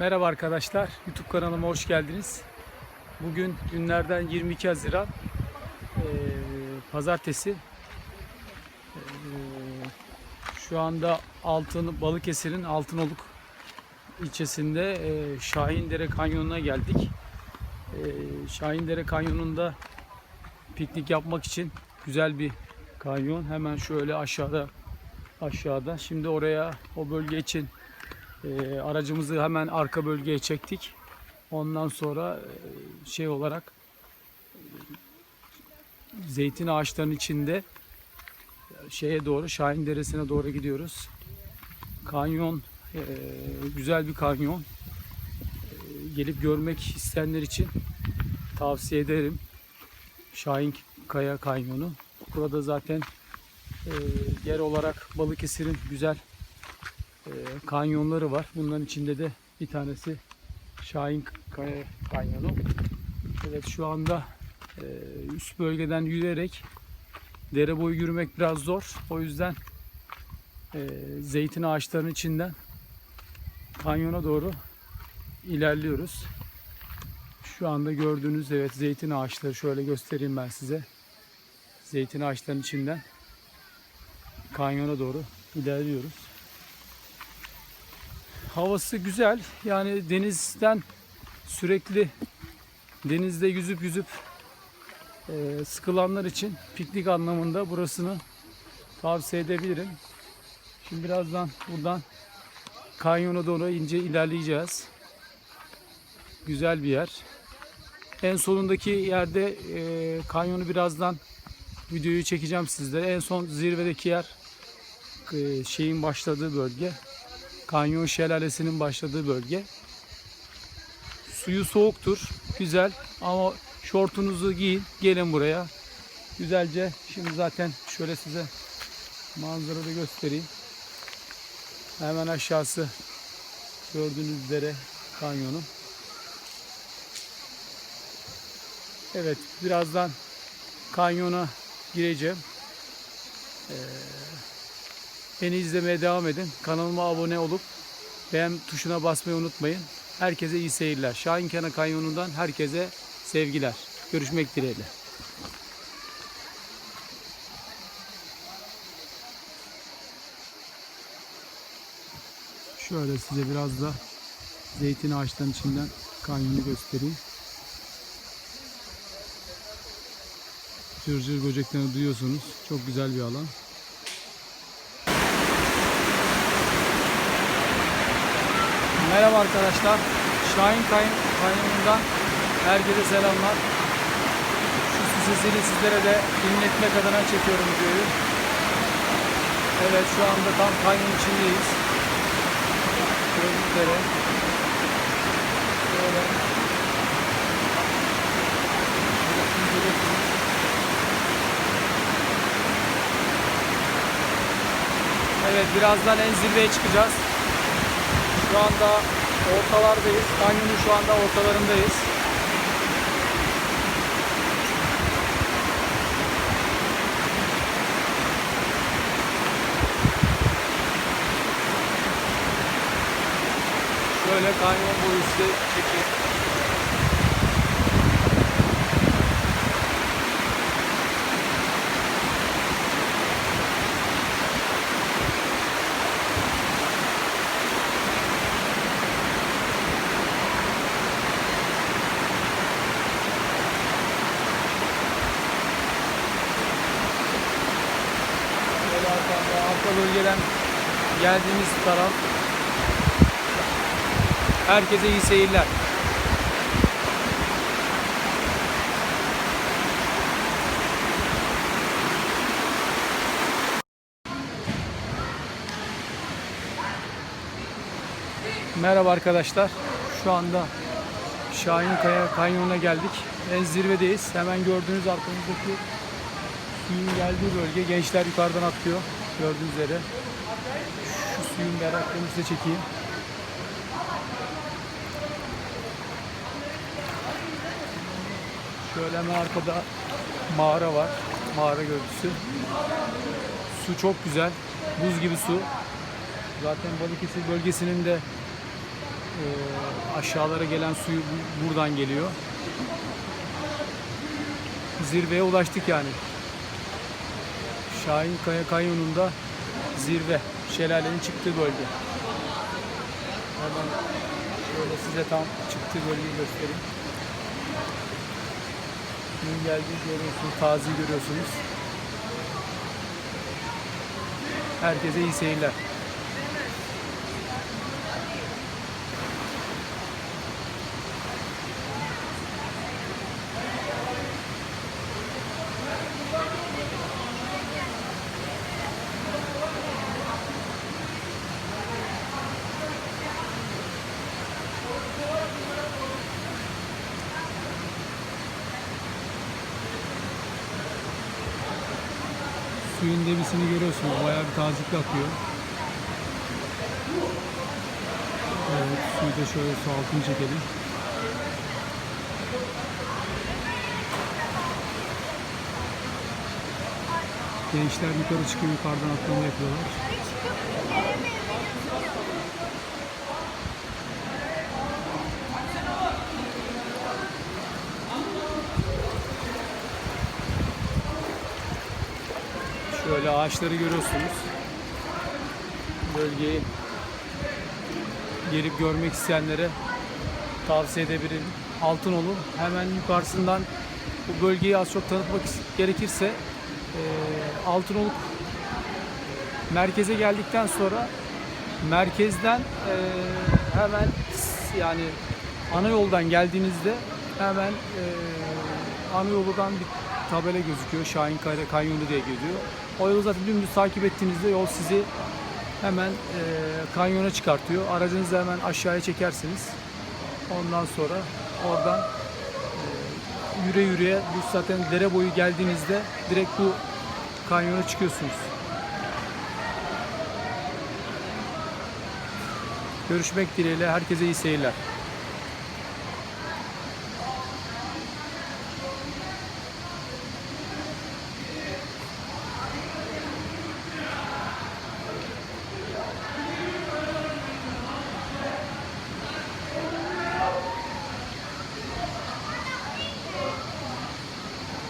Merhaba arkadaşlar, YouTube kanalıma hoş geldiniz. Bugün günlerden 22 Haziran, eee, Pazartesi. Eee, şu anda Altın Balıkesir'in Altınoluk ilçesinde eee Şahindere Kanyonu'na geldik. Eee Şahindere Kanyonu'nda piknik yapmak için güzel bir kanyon. Hemen şöyle aşağıda aşağıda. Şimdi oraya o bölge için e, aracımızı hemen arka bölgeye çektik. Ondan sonra e, şey olarak e, zeytin ağaçlarının içinde şeye doğru Şahin Deresi'ne doğru gidiyoruz. Kanyon e, güzel bir kanyon. E, gelip görmek isteyenler için tavsiye ederim. Şahin Kaya Kanyonu. Burada zaten e, yer olarak Balıkesir'in güzel e, kanyonları var. Bunların içinde de bir tanesi Şahin Kanyonu. Evet şu anda e, üst bölgeden yürüyerek dere boyu yürümek biraz zor. O yüzden e, zeytin ağaçlarının içinden kanyona doğru ilerliyoruz. Şu anda gördüğünüz evet zeytin ağaçları şöyle göstereyim ben size. Zeytin ağaçlarının içinden kanyona doğru ilerliyoruz. Havası güzel. Yani denizden sürekli denizde yüzüp yüzüp e, sıkılanlar için piknik anlamında burasını tavsiye edebilirim. Şimdi birazdan buradan kanyona doğru ince ilerleyeceğiz. Güzel bir yer. En sonundaki yerde e, kanyonu birazdan videoyu çekeceğim sizlere. En son zirvedeki yer e, şeyin başladığı bölge. Kanyon şelalesinin başladığı bölge. Suyu soğuktur. Güzel ama şortunuzu giyin. Gelin buraya. Güzelce şimdi zaten şöyle size manzarada göstereyim. Hemen aşağısı gördüğünüz üzere kanyonu. Evet birazdan kanyona gireceğim. Ee, beni izlemeye devam edin. Kanalıma abone olup beğen tuşuna basmayı unutmayın. Herkese iyi seyirler. Şahinkana Kanyonu'ndan herkese sevgiler. Görüşmek dileğiyle. Şöyle size biraz da zeytin ağaçlarının içinden kanyonu göstereyim. Cırcır böceklerini duyuyorsunuz. Çok güzel bir alan. Merhaba arkadaşlar. Şahin Kayın Kanyonundan herkese selamlar. Şu su sizlere de dinletmek adına çekiyorum videoyu. Evet şu anda tam kanyon içindeyiz. Gördüğünüz üzere. Böyle. Evet birazdan en zirveye çıkacağız. Şu anda ortalardayız. Kanyonun şu anda ortalarındayız. Şöyle kanyon boyu size çekeyim. Böyle arkamda, arka bölgeden geldiğimiz taraf. Herkese iyi seyirler. Merhaba arkadaşlar. Şu anda Şahinkaya Kanyonu'na geldik. En zirvedeyiz. Hemen gördüğünüz arkamızdaki suyun geldiği bölge. Gençler yukarıdan atlıyor. Gördüğünüz üzere. Şu suyun berraklığını size çekeyim. Şöyle hemen arkada mağara var. Mağara görüntüsü. Su çok güzel. Buz gibi su. Zaten Balıkesir bölgesinin de Ee, aşağılara gelen suyu bu- buradan geliyor. Zirveye ulaştık yani. Şahin Kaya Kanyonu'nda zirve, şelalenin çıktığı bölge. Hemen şöyle size tam çıktığı bölgeyi göstereyim. Suyun geldiği görüyorsunuz, taziyi görüyorsunuz. Herkese iyi seyirler. Suyun debisini görüyorsunuz. Bayağı bir tazikli akıyor. Evet, suyu da şöyle su altını çekelim. Gençler yukarı çıkıyor, yukarıdan atlama yapıyorlar. Şöyle ağaçları görüyorsunuz. Bölgeyi gelip görmek isteyenlere tavsiye edebilirim. Altınolu hemen yukarısından bu bölgeyi az çok tanıtmak gerekirse eee Altınoluk merkeze geldikten sonra merkezden eee, hemen yani ana yoldan geldiğinizde hemen eee ana yoldan bir tabela gözüküyor. Şahin Kaya Kanyonu diye gidiyor. O yolu zaten dümdüz takip ettiğinizde yol sizi hemen eee kanyona çıkartıyor. Aracınızı hemen aşağıya çekersiniz. Ondan sonra oradan eee, yürüye yürüye bu zaten dere boyu geldiğinizde direkt bu kanyona çıkıyorsunuz. Görüşmek dileğiyle herkese iyi seyirler.